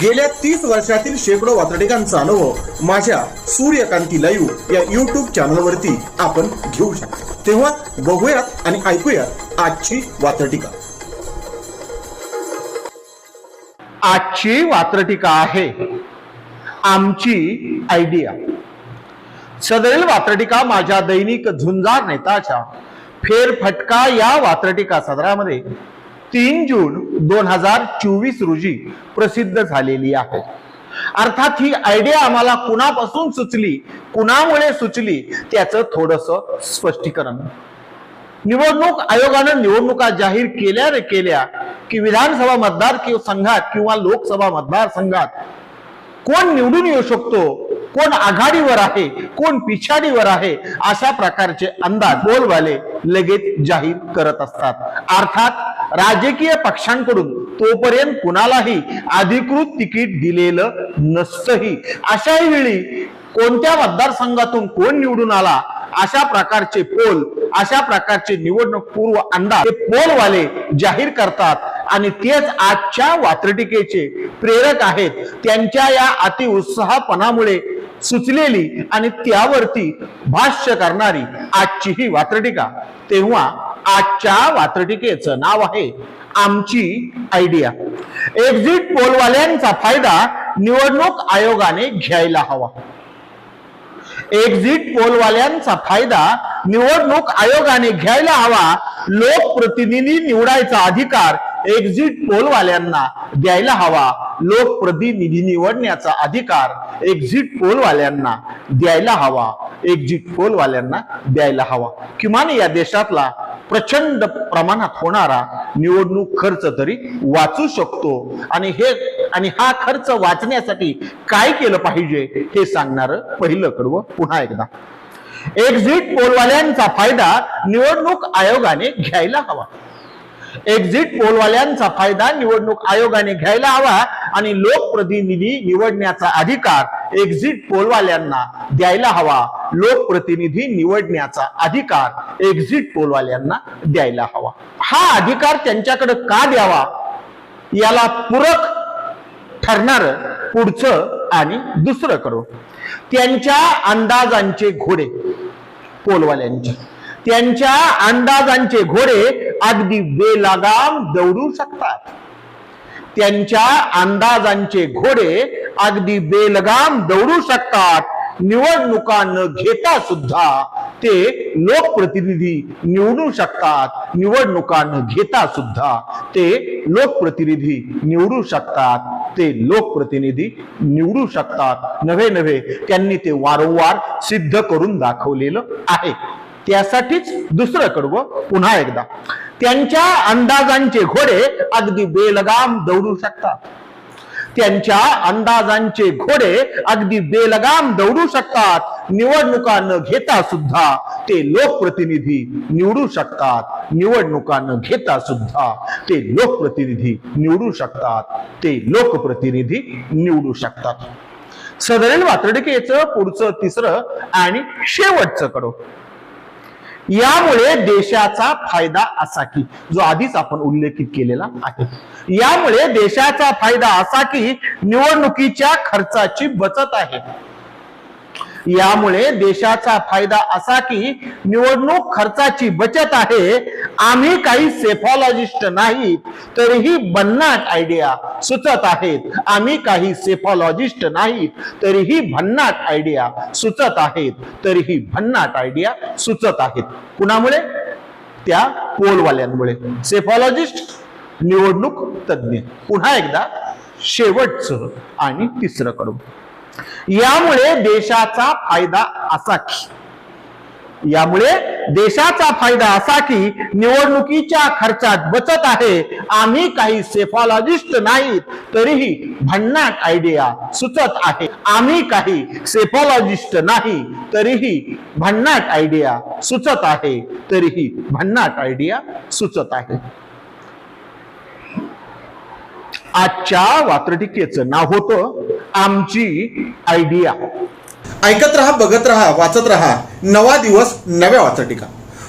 गेल्या तीस वर्षातील शेकडो वातडिकांचा अनुभव माझ्या सूर्यकांती लाईव्ह या युट्यूब चॅनलवरती आपण घेऊ शकतो. तेव्हा बघूयात आणि ऐकूयात आजची वातडिका आजची वात्रटिका आहे आमची आयडिया सदैल वात्रटिका माझ्या दैनिक झुंजार नेताच्या फेरफटका या वात्रटिका सदरामध्ये तीन जून दोन हजार चोवीस रोजी प्रसिद्ध झालेली आहे. अर्थात ही आयडिया आम्हाला कुणापासून सुचली कुणामुळे सुचली त्याचं थोडस स्पष्टीकरण. निवडणूक आयोगानं निवडणुका जाहीर केल्या रे केल्या की विधानसभा मतदार किंवा संघात किंवा लोकसभा मतदारसंघात कोण निवडून येऊ शकतो कोण आघाडीवर आहे कोण पिछाडीवर आहे अशा प्रकारचे अंदाज बोलवाले लगेच जाहीर करत असतात. अर्थात राजकीय पक्षांकडून तोपर्यंत कुणालाही अधिकृत तिकीट दिलेलं नसतंही. अशाही वेळी कोणत्या मतदारसंघातून कोण निवडून आला अशा प्रकारचे पोल अशा प्रकारचे निवडणूक पूर्व अंदाज पोलवाले जाहीर करतात आणि तेच आजच्या वात्रटिकेचे प्रेरक आहेत. त्यांच्या या अतिउत्साहपणामुळे सुचलेली आणि त्यावरती भाष्य करणारी आजची ही वात्रटिका. तेव्हा आजच्या वात्रटिकेचं नाव आहे आमची आयडिया एक्झिट पोलवाल्यांचा फायदा निवडणूक आयोगाने घ्यायला हवा. एक्झिट पोलवाल्यांचा फायदा निवडणूक आयोगाने घ्यायला हवा. लोकप्रतिनिधी निवडायचा अधिकार एक्झिट पोलवाल्यांना द्यायला हवा. लोकप्रतिनिधी निवडण्याचा अधिकार एक्झिट पोलवाल्यांना द्यायला हवा. एक्झिट पोलवाल्यांना द्यायला हवा. किमान या देशातला प्रचंड प्रमाणात होणारा निवडणूक खर्च तरी वाचू शकतो. आणि हे आणि हा खर्च वाचण्यासाठी काय केलं पाहिजे हे सांगणार पहिलं कडवं पुन्हा एकदा. एक्झिट पोलवाल्यांचा फायदा निवडणूक आयोगाने घ्यायला हवा. एक्झिट पोलवाल्यांचा फायदा निवडणूक आयोगाने घ्यायला हवा आणि लोकप्रतिनिधी निवडण्याचा अधिकार एक्झिट पोलवाल्यांना द्यायला हवा. लोकप्रतिनिधी निवडण्याचा अधिकार एक्झिट पोलवाल्यांना द्यायला हवा. हा अधिकार त्यांच्याकडे का द्यावा? याला पूरक ठरणार पुढचं आणि दुसरं करू त्यांच्या अंदाजांचे घोडे पोलवाल्यांचे त्यांच्या अंदाजांचे घोडे अगदी बेलागाम दौडू शकतात. त्यांच्या अंदाजांचे घोडे अगदी बेलगाम दौडू शकतात. निवडणुका न घेता सुद्धा ते लोकप्रतिनिधी निवडू शकतात. निवडणुका न घेता सुद्धा ते लोकप्रतिनिधी निवडू शकतात. ते लोकप्रतिनिधी निवडू शकतात. नव्हे नव्हे त्यांनी ते वारंवार सिद्ध करून दाखवलेलं आहे. त्यासाठीच दुसरं कडवं पुन्हा एकदा. त्यांच्या अंदाजांचे घोडे अगदी बेलगाम दौडू शकतात. त्यांच्या अंदाजांचे घोडे अगदी बेलगाम दौडू शकतात. निवडणुका न घेता सुद्धा ते लोकप्रतिनिधी निवडू शकतात. निवडणुका न घेता सुद्धा ते लोकप्रतिनिधी निवडू शकतात. ते लोकप्रतिनिधी निवडू शकतात. सदरेल वातडिकेचं पुढचं तिसरं आणि शेवटचं कडो. यामुळे देशाचा फायदा असा की जो आधीच आपण उल्लेखित केलेला आहे. यामुळे देशाचा फायदा असा की निवडणुकीच्या खर्चाची बचत आहे. यामुळे देशाचा फायदा असा की निवडणूक खर्चाची बचत आहे. आम्ही काही सेफॉलॉजिस्ट नाही तरीही भन्नाट आयडिया सुचत आहेत. आम्ही काही सेफॉलॉजिस्ट नाही तरीही भन्नाट आयडिया सुचत आहेत. तरीही भन्नाट आयडिया सुचत आहेत. कुणामुळे? त्या पोलवाल्यांमुळे. सेफॉलॉजिस्ट निवडणूक तज्ज्ञ पुन्हा एकदा शेवटचं आणि तिसरं कडू यामुळे देशाचा फायदा असा की यामुळे देशाचा फायदा असा की निवडणुकीच्या खर्चात बचत आहे आम्ही काही सेफॉलॉजिस्ट नाहीत तरीही भन्नाट आयडिया सुचत आहे. आम्ही काही सेफॉलॉजिस्ट नाही तरीही भन्नाट आयडिया सुचत आहे तरीही भन्नाट आयडिया सुचत आहे. आजच्या वात्रटिकेचं नाव होतं आमची आयडिया. ऐकत रहा बघत रहा वाचत रहा. नवा दिवस नव्या वात्रटिका.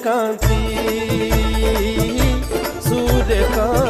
cante, sude cante.